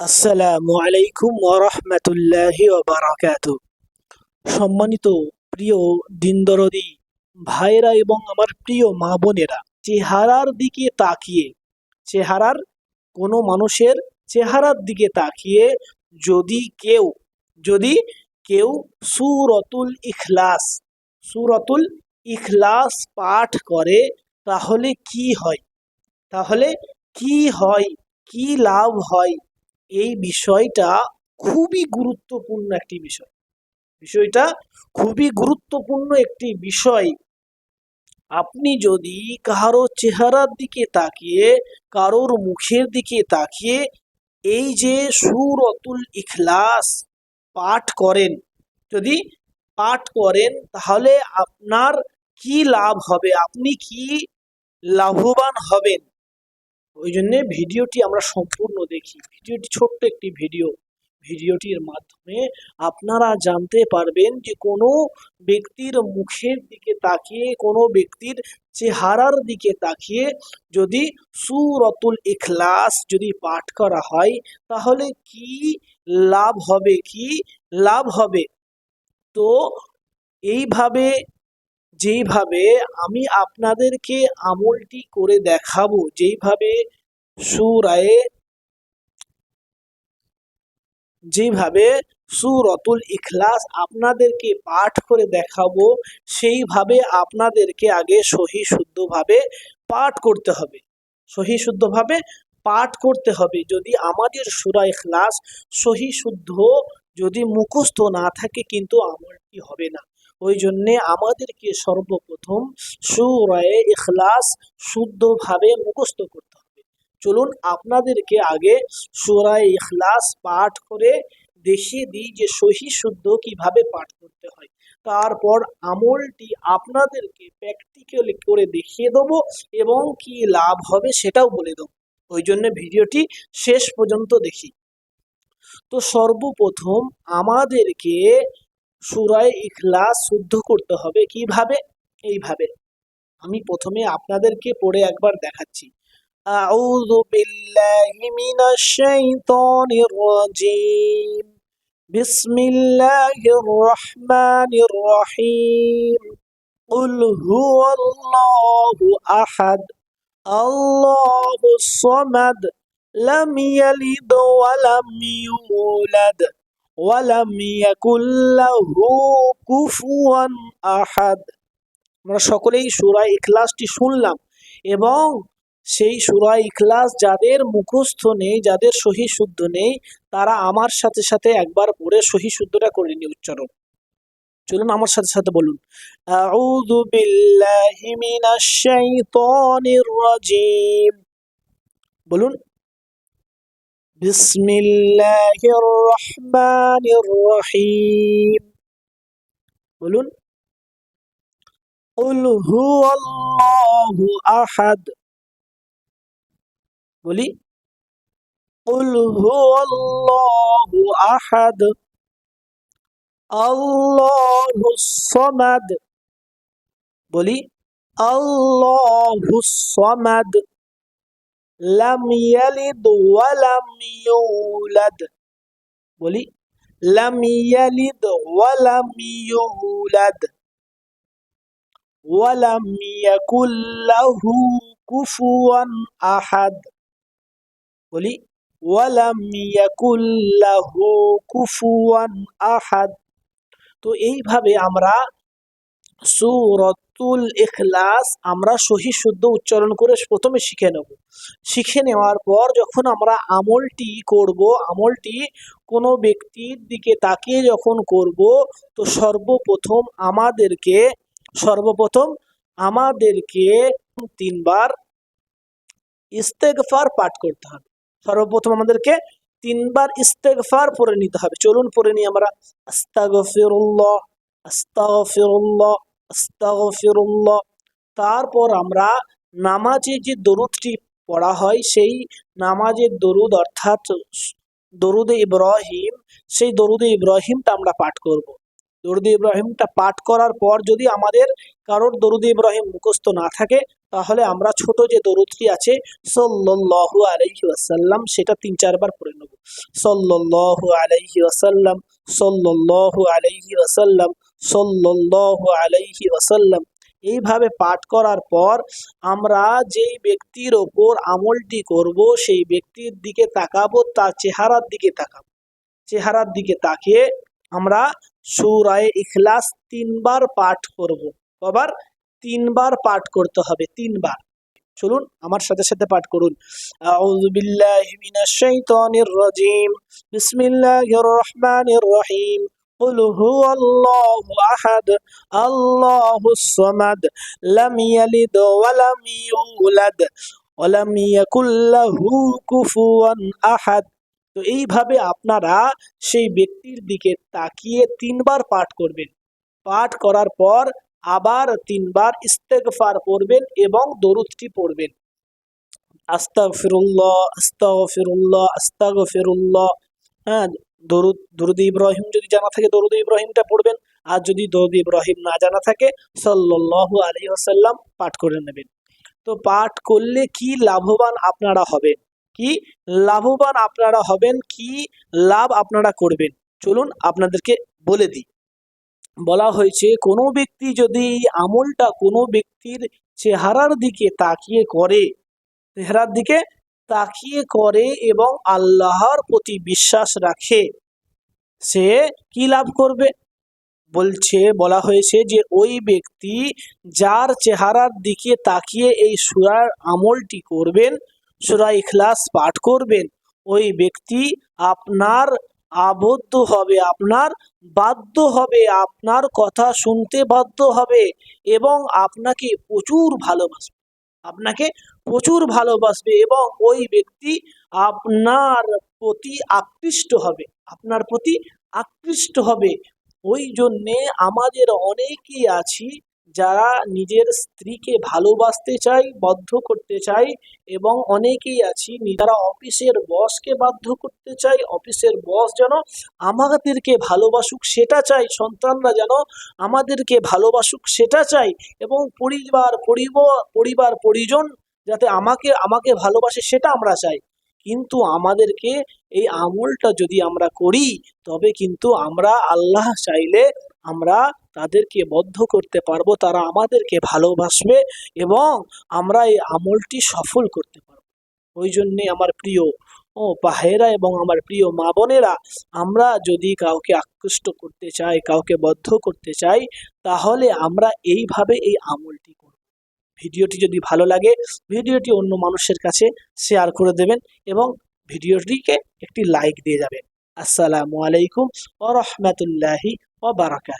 আসসালামু আলাইকুম ওরহমতুল্লাহি বারাকাত সম্মানিত প্রিয় দিনদরদি ভাইরা এবং আমার প্রিয় মা বোনেরা, চেহারার দিকে তাকিয়ে, চেহারার কোনো মানুষের চেহারার দিকে তাকিয়ে যদি কেউ যদি কেউ সুরতুল ইখলাস সুরতুল ইখলাস পাঠ করে, তাহলে কি হয়? তাহলে কি হয়? কি লাভ হয়? এই বিষয়টা খুবই গুরুত্বপূর্ণ একটি বিষয়। বিষয়টা খুবই গুরুত্বপূর্ণ একটি বিষয়। আপনি যদি কারও চেহারার দিকে তাকিয়ে, কারোর মুখের দিকে তাকিয়ে এই যে সুরতুল ইখলাস পাঠ করেন, যদি পাঠ করেন, তাহলে আপনার কি লাভ হবে? আপনি কি লাভবান হবেন? ওই জন্যে ভিডিওটি আমরা সম্পূর্ণ দেখি। ভিডিওটি ছোট্ট একটি ভিডিও। ভিডিওটির মাধ্যমে আপনারা জানতে পারবেন যে কোনো ব্যক্তির মুখের দিকে তাকিয়ে, কোনো ব্যক্তির চেহারার দিকে তাকিয়ে যদি সুরতুল ইখলাস যদি পাঠ করা হয়, তাহলে কি লাভ হবে? কি লাভ হবে? তো এইভাবে যেইভাবে আমি আপনাদেরকে আমলটি করে দেখাবো, যেইভাবে সুরায়ে যেভাবে সুরতুল ইখলাস আপনাদেরকে পাঠ করে দেখাবো, সেইভাবে আপনাদেরকে আগে সহি শুদ্ধভাবে পাঠ করতে হবে। সহি শুদ্ধভাবে পাঠ করতে হবে। যদি আমাদের সুরা ইখলাস সহি শুদ্ধ যদি মুখস্থ না থাকে, কিন্তু আমলটি হবে না। ওই জন্যে আমাদেরকে সর্বপ্রথম সুরায়ে ইখলাস শুদ্ধভাবে মুখস্থ করতে হবে। চলুন আপনাদেরকে আগে সুরায় ইখলাস পাঠ করে দেখিয়ে দিই যে সহি শুদ্ধ কীভাবে পাঠ করতে হয়। তারপর আমলটি আপনাদেরকে প্র্যাকটিক্যালি করে দেখিয়ে দেবো এবং কি লাভ হবে সেটাও বলে দেবো। ওই জন্য ভিডিওটি শেষ পর্যন্ত দেখি। তো সর্বপ্রথম আমাদেরকে সুরায় ইখলাস শুদ্ধ করতে হবে কিভাবে এইভাবে আমি প্রথমে আপনাদেরকে পড়ে একবার দেখাচ্ছি أعوذ بالله من الشيطان الرجيم بسم الله الرحمن الرحيم قل هو الله أحد الله الصمد لم يلد ولم يولد ওয়ালাম ইয়াকুল্লাহু কুফুয়ান আহাদ। আমরা সকলেই সুরা ইখলাসটি শুনলাম এবং সেই সুরা ইখলাস যাদের মুখস্থ নেই, যাদের সহি শুদ্ধ নেই, তারা আমার সাথে সাথে একবার পড়ে সহি শুদ্ধটা করে নি উচ্চারণ। চলুন আমার সাথে সাথে বলুন। আউযু বিল্লাহি মিনাশ শাইতানির রাজিম। বলুন বিসমিল্লাহির রহমানির রহিম বলুন قل هو الله أحد বলি قل هو الله أحد الله الصمد বলি الله الصمد লাম ইয়ালিদ ওয়া লাম ইউলাদ বলি লাম ইয়ালিদ ওয়া লাম ইউলাদ ওয়া লাম ইয়াকুল লাহু কুফুয়ান আহাদ বলি ওয়া লাম ইয়াকুল লাহু কুফুয়ান আহাদ তো এইভাবে আমরা সুরতুল ইখলাস আমরা সহি শুদ্ধ উচ্চারণ করে প্রথমে শিখে নেব। শিখে নেওয়ার পর যখন আমরা আমলটি করব, আমলটি কোনো ব্যক্তির দিকে তাকিয়ে যখন করব, তো সর্বপ্রথম আমাদেরকে সর্বপ্রথম আমাদেরকে তিনবার ইস্তেগফার পাঠ করতে হবে। সর্বপ্রথম আমাদেরকে তিনবার ইস্তেগফার পড়ে নিতে হবে। চলুন পরে নিই আমরা। আস্তাগফিরুল্লাহ আস্তাগফিরুল্লাহ আস্তাগফিরুল্লাহ তারপর আমরা নামাজে যে দরুদটি পড়া হয়, সেই নামাজের দরুদ অর্থাৎ দরুদে ইব্রাহিম, সেই দরুদে ইব্রাহিমটা আমরা পাঠ করব। দরুদে ইব্রাহিমটা পাঠ করার পর যদি আমাদের কারোর দরুদে ইব্রাহিম মুখস্থ না থাকে, তাহলে আমরা ছোট যে দরুদটি আছে, সল্লাল্লাহু আলাইহি ওয়াসাল্লাম, সেটা তিন চারবার পড়ে নেব। সল্লাল্লাহু আলাইহি ওয়াসাল্লাম, সল্লাল্লাহু আলাইহি ওয়াসাল্লাম, সল্লাল্লাহু আলাইহি ওয়াসাল্লাম। এইভাবে পাঠ করার পর আমরা যেই ব্যক্তির ওপর আমলটি করব, সেই ব্যক্তির দিকে তাকাবো, তার চেহারার দিকে তাকাবো। চেহারার দিকে তাকিয়ে আমরা সুরায় ইখলাস তিনবার পাঠ করব কবার তিনবার পাঠ করতে হবে তিনবার চলুন আমার সাথে সাথে পাঠ করুন আউযু বিল্লাহি মিনাশ শাইতানির রাজিম বিসমিল্লাহির রহমানির রহিম قل هو الله أحد الله الصمد لم يلد ولم يولد ولم يكن له كفوا أحد তো এইভাবে আপনারা সেই ব্যক্তির দিকে তাকিয়ে তিনবার পাঠ করবেন। পাঠ করার পর আবার তিনবার ইস্তেগফার পড়বেন এবং দরুদটি পড়বেন। আস্তাগফিরুল্লাহ আস্তাগফিরুল্লাহ আস্তাগফিরুল্লাহ। হ্যাঁ দরুদ দরুদ ইব্রাহিম যদি জানা থাকে দরুদ ইব্রাহিমটা পড়বেন, আর যদি দরুদ ইব্রাহিম না জানা থাকে, সাল্লাল্লাহু আলাইহি ওয়াসাল্লাম পাঠ করে নেবেন। তো পাঠ করলে কি লাভবান আপনারা হবেন? কি লাভবান আপনারা হবেন, কি লাভ আপনারা করবেন। চলুন আপনাদেরকে বলে দিই। বলা হয়েছে, কোনো ব্যক্তি যদি আমলটা কোনো ব্যক্তির চেহারার দিকে তাকিয়ে করে, চেহারার দিকে তাকিয়ে করে এবং আল্লাহর প্রতি বিশ্বাস রাখে, সে কি লাভ করবে? বলছে, বলা হয়েছে যে ওই ব্যক্তি যার চেহারার দিকে তাকিয়ে এই সুরার আমলটি করবেন সুরা ইখলাস পাঠ করবেন, ওই ব্যক্তি আপনার আবদ্ধ হবে, আপনার বাধ্য হবে, আপনার কথা শুনতে বাধ্য হবে এবং আপনাকে প্রচুর ভালোবাসবে। আপনাকে প্রচুর ভালোবাসবে এবং ওই ব্যক্তি আপনার প্রতি আকৃষ্ট হবে, আপনার প্রতি আকৃষ্ট হবে। ওই জন্যে আমাদের অনেকেই আছি যারা নিজের স্ত্রীকে ভালোবাসতে চাই বাধ্য করতে চাই এবং অনেকেই আছি যারা অফিসের বসকে বাধ্য করতে চাই অফিসের বস যেন আমাদেরকে ভালোবাসুক সেটা চাই সন্তানরা যেন আমাদেরকে ভালোবাসুক সেটা চাই এবং পরিবার পরিবার পরিবার, পরিজন যাতে আমাকে আমাকে ভালোবাসে সেটা আমরা চাই। কিন্তু আমাদেরকে এই আমলটা যদি আমরা করি, তবে কিন্তু আমরা আল্লাহ চাইলে আমরা তাদেরকে বদ্ধ করতে পারব, তারা আমাদেরকে ভালোবাসবে এবং আমরা এই আমলটি সফল করতে পারব। ওই জন্যে আমার প্রিয়, ও পাহেরা এবং আমার প্রিয় মা বোনেরা, আমরা যদি কাউকে আকৃষ্ট করতে চাই, কাউকে বদ্ধ করতে চাই, তাহলে আমরা এইভাবে এই আমলটি করব। ভিডিওটি যদি ভালো লাগে, ভিডিওটি অন্য মানুষের কাছে শেয়ার করে দেবেন এবং ভিডিওটিকে একটি লাইক দিয়ে যাবেন। আসসালামু আলাইকুম ও রহমতুল্লাহি ও বারাকাত